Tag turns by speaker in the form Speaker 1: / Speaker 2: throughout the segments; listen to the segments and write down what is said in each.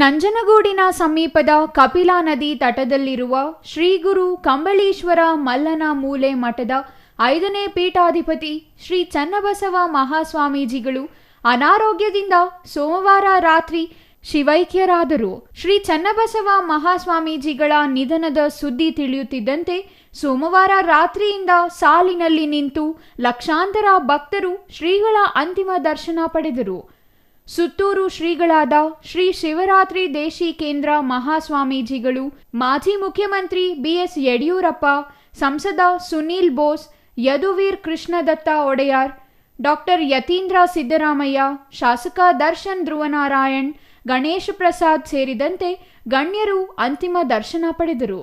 Speaker 1: ನಂಜನಗೂಡಿನ ಸಮೀಪದ ಕಪಿಲಾ ನದಿ ತಟದಲ್ಲಿರುವ ಶ್ರೀ ಗುರು ಕಂಬಳೀಶ್ವರ ಮಲ್ಲನ ಮೂಲೆ ಮಠದ ಐದನೇ ಪೀಠಾಧಿಪತಿ ಶ್ರೀ ಚನ್ನಬಸವ ಮಹಾಸ್ವಾಮೀಜಿಗಳು ಅನಾರೋಗ್ಯದಿಂದ ಸೋಮವಾರ ರಾತ್ರಿ ಶಿವೈಕ್ಯರಾದರು. ಶ್ರೀ ಚನ್ನಬಸವ ಮಹಾಸ್ವಾಮೀಜಿಗಳ ನಿಧನದ ಸುದ್ದಿ ತಿಳಿಯುತ್ತಿದ್ದಂತೆ ಸೋಮವಾರ ರಾತ್ರಿಯಿಂದ ಸಾಲಿನಲ್ಲಿ ನಿಂತು ಲಕ್ಷಾಂತರ ಭಕ್ತರು ಶ್ರೀಗಳ ಅಂತಿಮ ದರ್ಶನ ಪಡೆದರು. ಸುತ್ತೂರು ಶ್ರೀಗಳಾದ ಶ್ರೀ ಶಿವರಾತ್ರಿ ದೇಶಿ ಕೇಂದ್ರ ಮಹಾಸ್ವಾಮೀಜಿಗಳು, ಮಾಜಿ ಮುಖ್ಯಮಂತ್ರಿ ಬಿಎಸ್ ಯಡಿಯೂರಪ್ಪ, ಸಂಸದ ಸುನೀಲ್ ಬೋಸ್, ಯದುವೀರ್ ಕೃಷ್ಣದತ್ತ ಒಡೆಯಾರ್, ಡಾಕ್ಟರ್ ಯತೀಂದ್ರ ಸಿದ್ದರಾಮಯ್ಯ, ಶಾಸಕ ದರ್ಶನ್ ಧ್ರುವನಾರಾಯಣ್, ಗಣೇಶ ಪ್ರಸಾದ್ ಸೇರಿದಂತೆ ಗಣ್ಯರು ಅಂತಿಮ ದರ್ಶನ ಪಡೆದರು.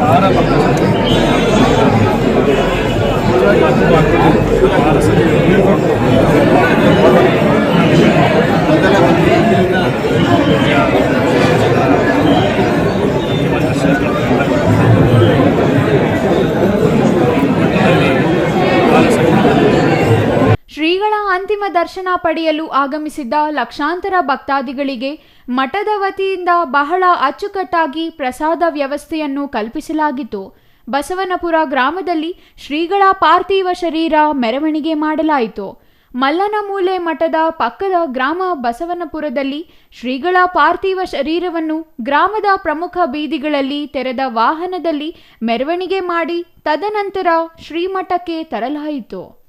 Speaker 2: ಭಾಳ
Speaker 1: ಶ್ರೀಗಳ ಅಂತಿಮ ದರ್ಶನ ಪಡೆಯಲು ಆಗಮಿಸಿದ್ದ ಲಕ್ಷಾಂತರ ಭಕ್ತಾದಿಗಳಿಗೆ ಮಠದ ವತಿಯಿಂದ ಬಹಳ ಅಚ್ಚುಕಟ್ಟಾಗಿ ಪ್ರಸಾದ ವ್ಯವಸ್ಥೆಯನ್ನು ಕಲ್ಪಿಸಲಾಗಿತ್ತು. ಬಸವನಪುರ ಗ್ರಾಮದಲ್ಲಿ ಶ್ರೀಗಳ ಪಾರ್ಥಿವ ಶರೀರ ಮೆರವಣಿಗೆ ಮಾಡಲಾಯಿತು. ಮಲ್ಲನಮೂಲೆ ಮಠದ ಪಕ್ಕದ ಗ್ರಾಮ ಬಸವನಪುರದಲ್ಲಿ ಶ್ರೀಗಳ ಪಾರ್ಥಿವ ಶರೀರವನ್ನು ಗ್ರಾಮದ ಪ್ರಮುಖ ಬೀದಿಗಳಲ್ಲಿ ತೆರೆದ ವಾಹನದಲ್ಲಿ ಮೆರವಣಿಗೆ ಮಾಡಿ ತದನಂತರ ಶ್ರೀಮಠಕ್ಕೆ ತರಲಾಯಿತು.